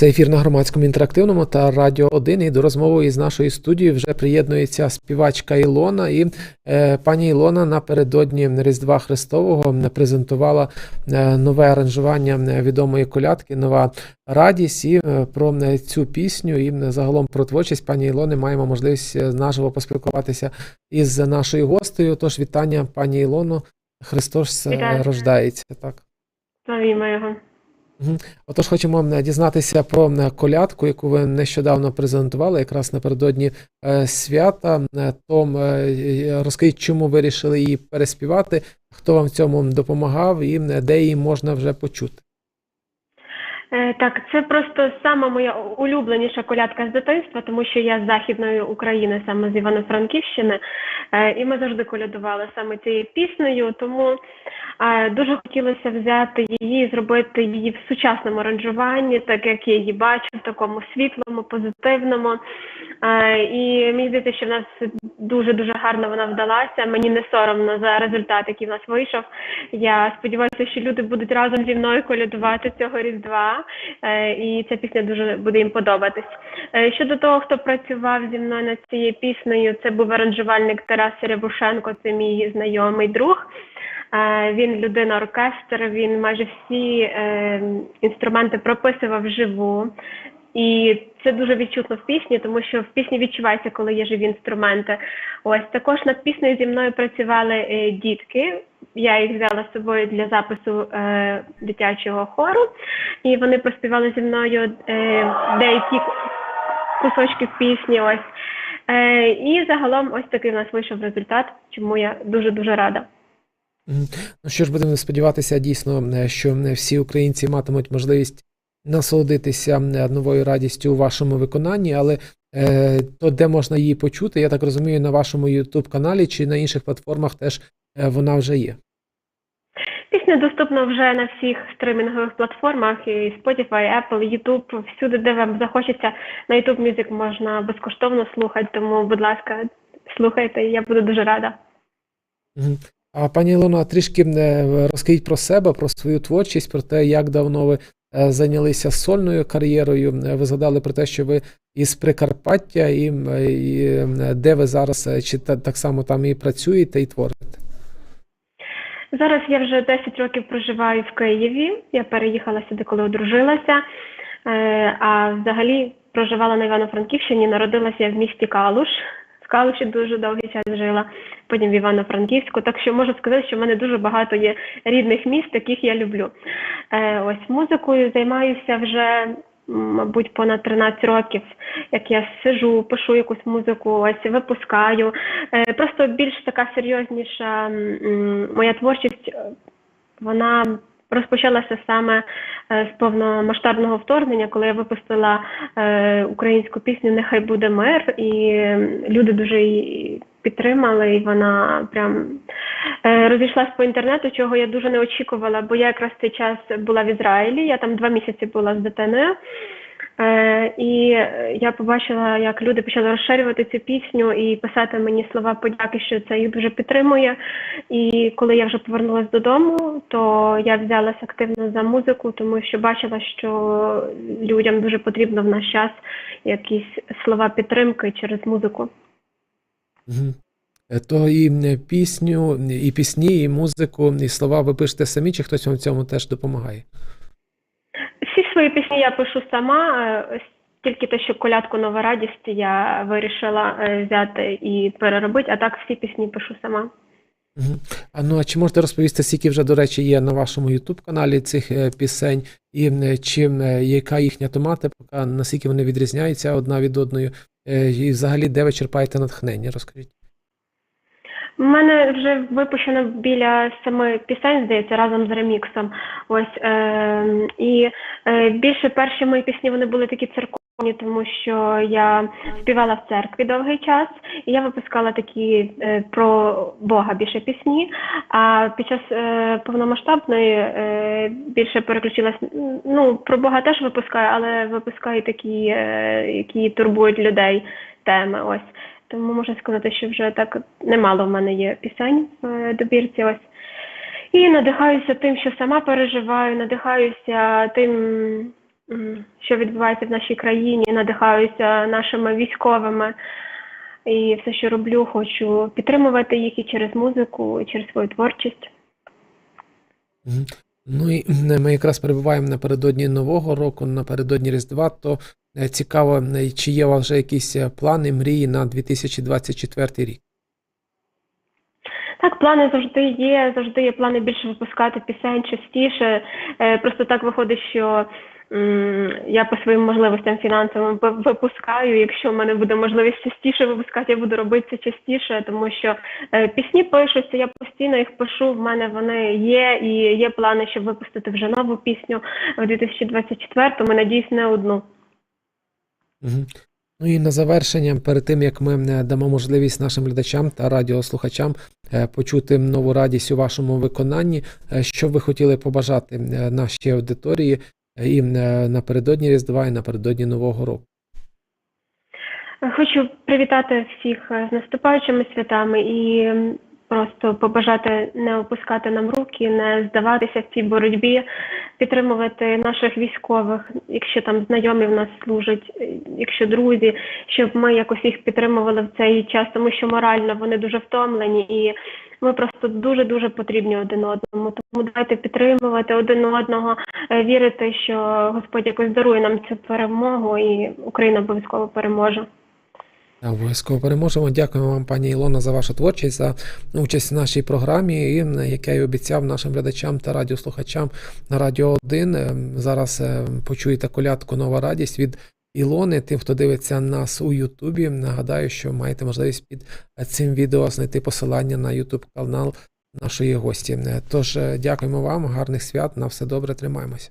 Це ефір на громадському інтерактивному та радіо 1. І до розмови із нашою студією вже приєднується співачка Ілона. І е, пані Ілона напередодні Різдва Христового презентувала е, нове аранжування відомої колядки, нова радість. І е, про е, цю пісню і загалом про творчість пані Ілони маємо можливість е, наживо поспілкуватися із нашою гостею. Тож вітання, пані Ілоно. Христос е, рождається. Так. Славімо його. Отож, хочемо дізнатися про м, колядку, яку ви нещодавно презентували, якраз напередодні е, свята. Е, Том, е, е, розкажіть, чому ви вирішили її переспівати, хто вам в цьому допомагав і де її можна вже почути. Е, Так, це просто сама моя улюбленіша колядка з дитинства, тому що я з Західної України, саме з Івано-Франківщини, Е, і ми завжди колядували саме цією піснею. Тому е, дуже хотілося взяти її, зробити її в сучасному аранжуванні, так як я її бачу, в такому світлому, позитивному. І мені здається, що в нас дуже дуже гарно вона вдалася. Мені не соромно за результат, який в нас вийшов. Я сподіваюся, що люди будуть разом зі мною колядувати цього різдва, е, і ця пісня дуже буде їм подобатись. Е, Щодо того, хто працював зі мною над цією піснею, це був аранжувальник Тарас Рябушенко, це мій знайомий друг. Е, Він людина оркестр, він майже всі інструменти прописував вживу. І це дуже відчутно в пісні, тому що в пісні відчувається, коли є живі інструменти. Ось також над піснею зі мною працювали е, дітки. Я їх взяла з собою для запису е, дитячого хору, і вони проспівали зі мною е, деякі кусочки пісні. Ось е, і загалом, ось такий в нас вийшов результат, чому я дуже дуже рада. Ну що ж, будемо сподіватися дійсно, е, що е, всі українці матимуть можливість насолодитися новою радістю у вашому виконанні, але е, то, де можна її почути, я так розумію, на вашому youtube каналі чи на інших платформах теж е, вона вже є. Пісня доступна вже на всіх стримінгових платформах: і Spotify, Apple, YouTube, всюди, де вам захочеться. На YouTube Music можна безкоштовно слухати, тому, будь ласка, слухайте, я буду дуже рада. А пані Ілона, трішки е, розкажіть про себе, про свою творчість, про те, як давно ви зайнялися сольною кар'єрою. Е, Ви згадали про те, що ви із Прикарпаття, і, і е, де ви зараз, е, чи та- так само там і працюєте, і творите? Зараз я вже 10 років проживаю в Києві. Я переїхала сюди, коли одружилася. Е, А взагалі проживала на Івано-Франківщині, народилася я в місті Калуш. В Калуші дуже довгий час жила, потім в Івано-Франківську. Так що можу сказати, що в мене дуже багато є рідних міст, яких я люблю. Е, Ось музикою займаюся вже, мабуть, понад 13 років. Як я сижу, пишу якусь музику, ось випускаю. Е, Просто більш така серйозніша моя творчість, е, вона розпочалася саме е, з повномасштабного вторгнення, коли я випустила українську пісню Нехай буде мир, і люди дуже підтримали, і вона прям е, розійшлась по інтернету, чого я дуже не очікувала, бо я якраз цей час була в Ізраїлі, я там два місяці була з дитиною. Е, і я побачила, як люди почали розширювати цю пісню і писати мені слова подяки, що це їх дуже підтримує. І коли я вже повернулася додому, то я взялася активно за музику, тому що бачила, що людям дуже потрібно в наш час якісь слова підтримки через музику. Е, То і пісню, і пісні, і музику, і слова ви пишете самі, чи хтось вам в цьому теж допомагає? Всі свої пісні я пишу сама. е, Тільки те, що колядку нова радість я вирішила е, взяти і переробити, а так всі пісні пишу сама. Мгм. А ну а чи можете розповісти, скільки вже, до речі, є на вашому youtube каналі цих пісень, і чим яка їхня тематика, наскільки вони відрізняються одна від одної, і взагалі де ви черпаєте натхнення? Розкажіть. У мене вже випущено біля семи пісень, здається, разом з реміксом. Ось е, і е, більше перші мої пісні вони були такі церковні, тому що я співала в церкві довгий час, і я випускала такі е, про Бога більше пісні. А під час е, повномасштабної е, більше переключилась. Ну про Бога теж випускаю, але випускаю такі, е, які турбують людей теми. Ось. Тому можна сказати, що вже так немало в мене є пісень в добірці. Ось. І надихаюся тим, що сама переживаю, надихаюся тим, що відбувається в нашій країні, надихаюся нашими військовими. І все, що роблю, хочу підтримувати їх і через музику, і через свою творчість. Ну і ми якраз перебуваємо напередодні Нового року, напередодні Різдва, то е, цікаво, е, чи є у вас вже якісь е, плани, мрії на 2024 рік? Так, плани завжди є. Завжди є плани більше випускати пісень частіше. Просто так виходить, що я по своїм можливостям фінансовим випускаю. Якщо в мене буде можливість частіше випускати, я буду робити це частіше, тому що е, пісні пишуться, я постійно їх пишу. В мене вони є, і є плани, щоб випустити вже нову пісню в 2024-му. Надіюсь, не одну. Ну і на завершення, перед тим як ми е, дамо можливість нашим глядачам та радіослухачам е, почути нову радість у вашому виконанні, що ви хотіли побажати нашій аудиторії і е, напередодні Різдва, і напередодні Нового року. Хочу привітати всіх е, з наступаючими святами і просто побажати не опускати нам руки, не здаватися в цій боротьбі, підтримувати наших військових, якщо там знайомі в нас служать, е, якщо друзі, щоб ми якось їх підтримували в цей час, тому що морально вони дуже втомлені і. Ми просто дуже дуже потрібні один одному. Тому давайте підтримувати один одного, е, вірити, що Господь якось дарує нам цю перемогу, і Україна обов'язково переможе. Обов'язково переможемо. Дякуємо вам, пані Ілона, за вашу творчість, за участь в нашій програмі. І як я і обіцяв нашим глядачам та радіослухачам на Радіо 1. е, Зараз е, почуєте колядку Нова радість від Ілони. Тим, хто дивиться нас у Ютубі. Нагадаю, що маєте можливість під цим відео знайти посилання на Ютуб канал нашої гості. Е, Тож е, дякуємо вам, гарних свят, на все добре, тримаємося.